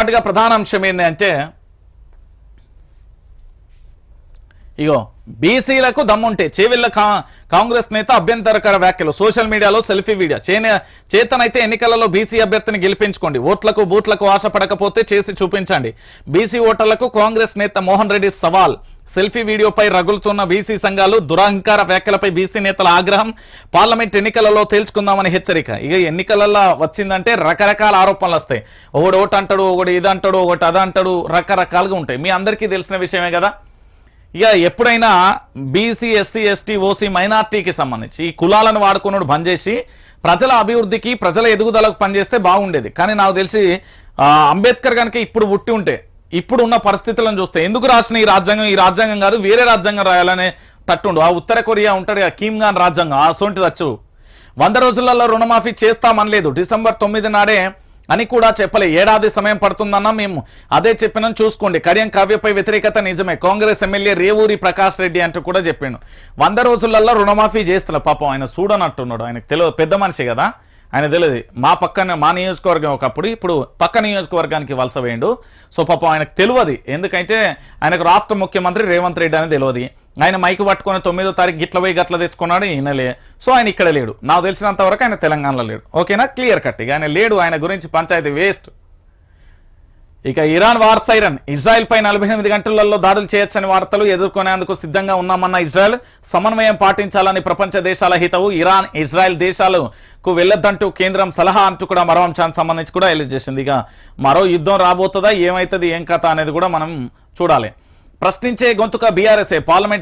పాటుగా ప్రధాన అంశం ఏంటంటే ఇగో బీసీలకు దమ్ముంటే చేవెళ్ళ కా కాంగ్రెస్ నేత అభ్యంతరకర వ్యాఖ్యలు సోషల్ మీడియాలో సెల్ఫీ వీడియో చేనే చేతనైతే ఎన్నికలలో బీసీ అభ్యర్థిని గెలిపించుకోండి ఓట్లకు బూట్లకు ఆశపడకపోతే చేసి చూపించండి. బీసీ ఓటర్లకు కాంగ్రెస్ నేత మోహన్ రెడ్డి సవాల్. సెల్ఫీ వీడియోపై రగులుతున్న బీసీ సంఘాలు దురహంకార వ్యాఖ్యలపై బీసీ నేతల ఆగ్రహం పార్లమెంట్ ఎన్నికలలో తేల్చుకుందామని హెచ్చరిక. ఇక ఎన్నికలలో వచ్చిందంటే రకరకాల ఆరోపణలు వస్తాయి. ఒకడు ఒకటి అంటాడు ఒకటి ఇది అంటాడు ఒకటి అది అంటాడు రకరకాలుగా ఉంటాయి. మీ అందరికీ తెలిసిన విషయమే కదా? ఇక ఎప్పుడైనా బీసీ ఎస్సీ ఎస్టీ ఓసీ మైనార్టీకి సంబంధించి ఈ కులాలను వాడుకున్నాడు బంద్ చేసి ప్రజల అభివృద్ధికి ప్రజల ఎదుగుదలకు పనిచేస్తే బాగుండేది. కానీ నాకు తెలిసి అంబేద్కర్ కనుక ఇప్పుడు పుట్టి ఉంటే ఇప్పుడు ఉన్న పరిస్థితులను చూస్తే ఎందుకు రాసిన ఈ రాజ్యాంగం? ఈ రాజ్యాంగం కాదు వేరే రాజ్యాంగం రాయాలనే తట్టుండు. ఆ ఉత్తర కొరియా ఉంటాడు కదా కీమ్ గాన్ రాజ్యాంగం. అసోంటిది వచ్చు వంద రోజులలో రుణమాఫీ చేస్తామనలేదు డిసెంబర్ తొమ్మిది నాడే అని కూడా చెప్పలే. ఏడాది సమయం పడుతుందన్నా మేము అదే చెప్పినా చూసుకోండి. కడియం కావ్యపై వ్యతిరేకత నిజమే. కాంగ్రెస్ ఎమ్మెల్యే రేవూరి ప్రకాష్ రెడ్డి అంటూ కూడా చెప్పాడు. వంద రోజులలో రుణమాఫీ చేస్తున్నారు పాపం ఆయన చూడనట్టున్నాడు ఆయనకు తెలియదు పెద్ద మనిషి కదా. ఆయన తెలియదు. మా పక్కన మా నియోజకవర్గం ఒకప్పుడు ఇప్పుడు పక్క నియోజకవర్గానికి వలస వేయండు. సో పాపం ఆయనకు తెలియదు. ఎందుకంటే ఆయనకు రాష్ట్ర ముఖ్యమంత్రి రేవంత్ రెడ్డి అని తెలియదు. ఆయన మైక్ పట్టుకొని తొమ్మిదో తారీఖు గిట్ల పోయి గట్ల తెచ్చుకున్నాడు ఈయనలే సో ఆయన ఇక్కడ లేడు. నాకు తెలిసినంత వరకు ఆయన తెలంగాణలో లేడు. ఓకేనా? Clear cut. ఇక ఆయన లేడు. ఆయన గురించి పంచాయతీ వేస్ట్. ఇక ఇరాన్ వార్ సైరన్. ఇజ్రాయెల్ పై నలభై ఎనిమిది గంటలలో దాడులు చేయొచ్చని వార్తలు ఎదుర్కొనేందుకు సిద్ధంగా ఉన్నామన్న ఇజ్రాయెల్ సమన్వయం పాటించాలని ప్రపంచ దేశాల హితవు ఇరాన్ ఇజ్రాయెల్ దేశాలకు వెళ్ళొద్దంటూ కేంద్రం సలహా అంటూ కూడా మరో అంశానికి సంబంధించి కూడా ఎలిట్ చేసింది. ఇక మరో యుద్ధం రాబోతుందా ఏమవుతుంది ఏం కథ అనేది కూడా మనం చూడాలి. ప్రశ్నించే గొంతుక బీఆర్ఎస్ఏ పార్లమెంట్